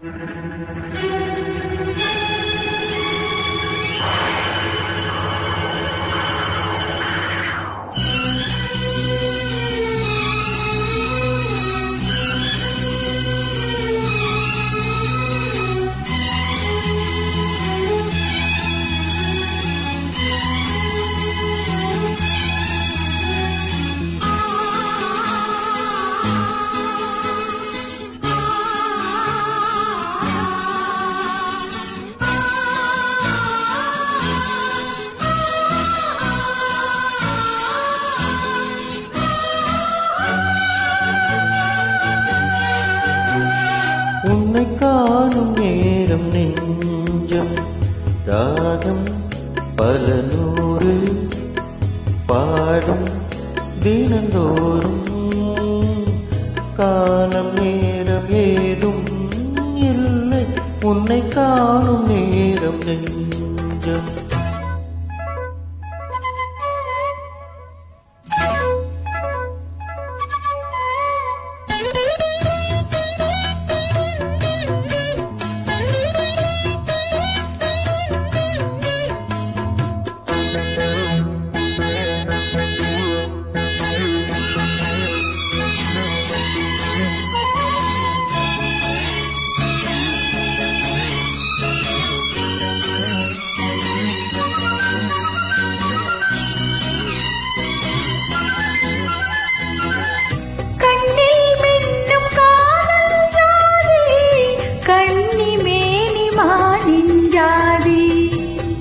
உன்னை காணும் நேரம் நெஞ்சம். ராகம் பல நூறு. பாடும் தினந்தோறும். காலம் நேரம் ஏதும் இல்லை. உன்னை காணும் நேரம் நெஞ்சம்.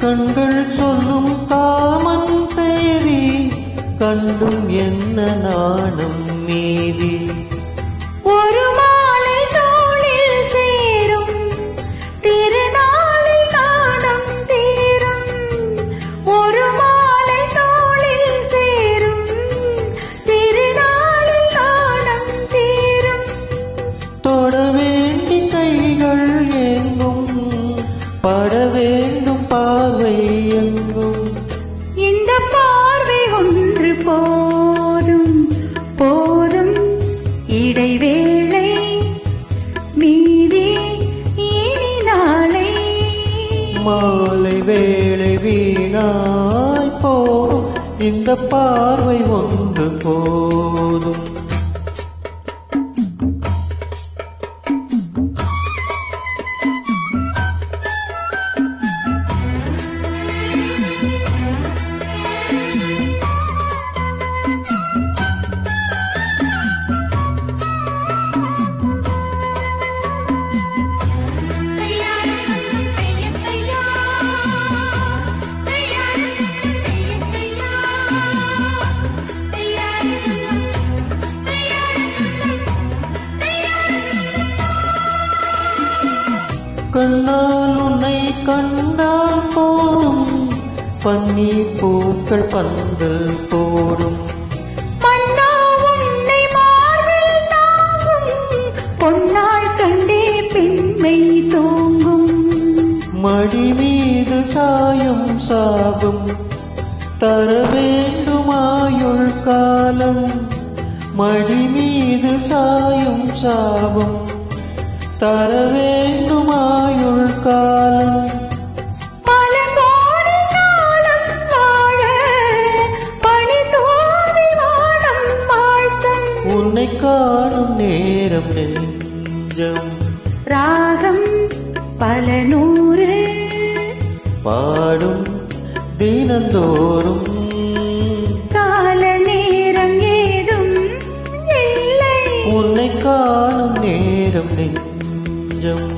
கண்கள் சொல்லும் காமன் செய்தி கண்டும் என்ன நாணம் மீதி. பட வேண்டும் பார்வை எங்கும். இந்த பார்வை ஒன்று போதும் போதும் இடைவேளை. மீதி இனி நாளை. மாலை வேளை வீணாய் போகும். இந்த பார்வை ஒன்று போதும். கண்ணால் உன்னை கண்டால் போதும். பன்னீர் பூக்கள் பந்தல் போடும். பொன்னால் கண்டே பெண்மை தூங்கும். மடி மீது சாயும் சாகும். தர வேண்டுமாயுள் காலம். மடி மீது சாயும் சாபம் தர வேண்டுமாயுள் காலம். உன்னை காணும் நேரம் நெஞ்சம். ராகம் பல நூறு. பாடும் தினந்தோறும். கால நேரம் ஏதும் இல்லை. உன்னை காணும் நேரம் நெஞ்சம்